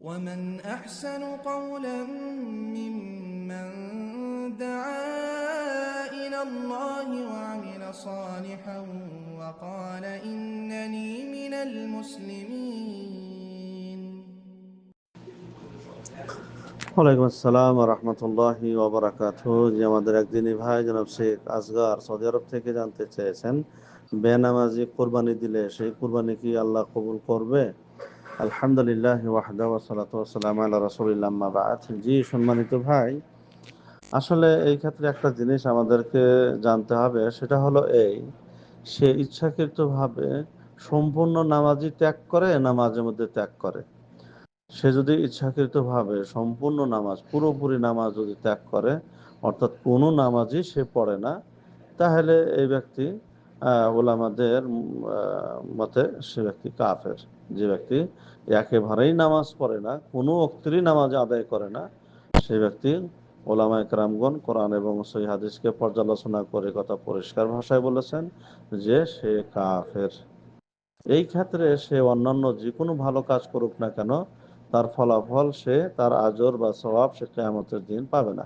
ومن أحسن قولا ممن دعا إلى الله وعمل صالحا وقال إنني من المسلمين ওয়ালাইকুম আসসালাম রহমতুল্লাহি ওবরাকাত যে আমাদের একদিনই ভাই জনাব শেখ আসগার সৌদি আরব থেকে জানতে চেয়েছেন বেনামাজি কোরবানি দিলে সেই কোরবানি কি আল্লাহ কবুল করবে আলহামদুলিল্লাহ ওয়াহদা ওয়াসালাতু ওয়াসালাম আলা রাসূলিল্লাহ, আম্মা বা'দ। জি, সম্মানিত ভাই, আসলে এই ক্ষেত্রে একটা জিনিস আমাদেরকে জানতে হবে, সেটা হলো এই, সে ইচ্ছাকৃতভাবে সম্পূর্ণ নামাজি ত্যাগ করে, না মাঝে মধ্যে ত্যাগ করে? সে যদি ইচ্ছাকৃতভাবে সম্পূর্ণ নামাজ, পুরোপুরি নামাজ যদি ত্যাগ করে, অর্থাৎ কোনো নামাজই সে পড়ে না, তাহলে এই ব্যক্তি ওলামাদের মতে সে ব্যক্তি কাফের। যে ব্যক্তি একেবারেই নামাজ পড়ে না, কোনো অক্তিরই নামাজ আদায় করে না, সে ব্যক্তি ওলামা একরামগণ কোরআন এবং সই হাদিসকে পর্যালোচনা করে কথা পরিষ্কার ভাষায় বলেছেন যে সে কাফের। এই ক্ষেত্রে সে অন্যান্য যে কোনো ভালো কাজ করুক না কেন, তার ফলাফল সে, তার আজর বা স্বভাব সে কেয়ামতের দিন পাবে না।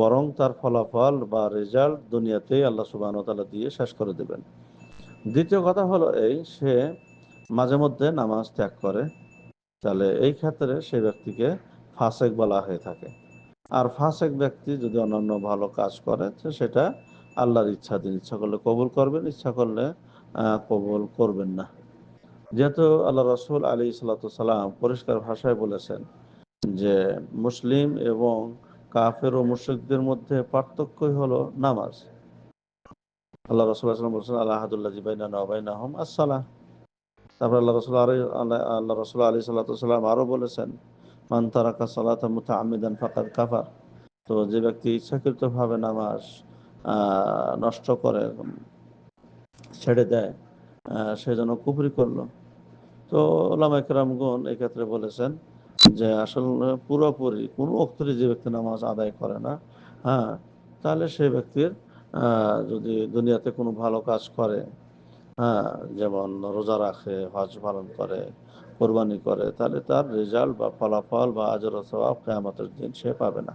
বরং তার ফলাফল বা রেজাল্ট দুনিয়াতেই আল্লাহ সুবাহ তালা দিয়ে শেষ করে দেবেন। দ্বিতীয় কথা হলো এই, সে মাঝে মধ্যে নামাজ ত্যাগ করে, তাহলে এই ক্ষেত্রে সেই ব্যক্তিকে ফাসেক বলা হয়ে থাকে। আর ফাসেক ব্যক্তি যদি অন্যান্য ভালো কাজ করে সেটা আল্লাহর ইচ্ছা দিন ইচ্ছা করলে কবুল করবেন, ইচ্ছা করলে কবুল করবেন না। যেহেতু আল্লাহ রসুল আলী সালাম পরিষ্কার ভাষায় বলেছেন যে, মুসলিম এবং কাফের ও মুশ্রিকদের মধ্যে পার্থক্যই হলো নামাজ। আল্লাহ রসুল আসলাম বলছেন আল্লাহ হাদুল্লাহ জিবাইনা নবাইনাহম আসসালাহ। তারপর আল্লাহ রসুল আলী, আল্লাহ রসুল আলী সাল্লাম আরও বলেছেন, মান তারাকা সালাত মুতা আমিদান ফাকাদ কাফার। তো যে ব্যক্তি ইচ্ছাকৃতভাবে নামাজ নষ্ট করে, ছেড়ে দেয় সে যেন কুফরি করল। তো ওলামা একরামগণ এই ক্ষেত্রে বলেছেন যে আসলে পুরোপুরি কোনো অক্ষরে যে ব্যক্তি নামাজ আদায় করে না হ্যাঁ তাহলে সেই ব্যক্তির যদি দুনিয়াতে কোনো ভালো কাজ করে হ্যাঁ যেমন রোজা রাখে, হজ পালন করে, কোরবানি করে, তাহলে তার রেজাল্ট বা ফলাফল বা আজর সবাব কেয়ামতের দিন সে পাবে না।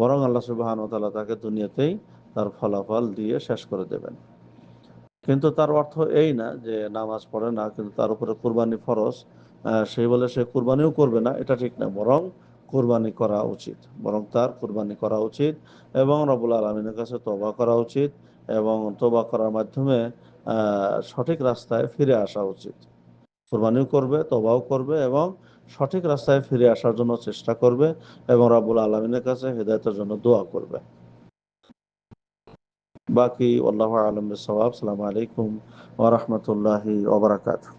বরং আল্লাহ সুবাহান তালা তাকে দুনিয়াতেই তার ফলাফল দিয়ে শেষ করে দেবেন। কিন্তু তার অর্থ এই না যে নামাজ পড়ে না, কিন্তু তার উপরে কোরবানি ফরজ। সেই বলে সে কোরবানিও করবে না, এটা ঠিক না। বরং কোরবানি করা উচিত। বরং তার কোরবানি করা উচিত এবং রবুল আলমিনের কাছে তবা করা উচিত এবং তবা করার মাধ্যমে সঠিক রাস্তায় ফিরে আসা উচিত। কোরবানিও করবে তবাও করবে এবং সঠিক রাস্তায় ফিরে আসার জন্য চেষ্টা করবে এবং রাবুল আলমিনের কাছে হেদায়তের জন্য দোয়া করবে। باقي واللہ أعلم بالصواب السلام عليكم ورحمة الله وبرکاتہ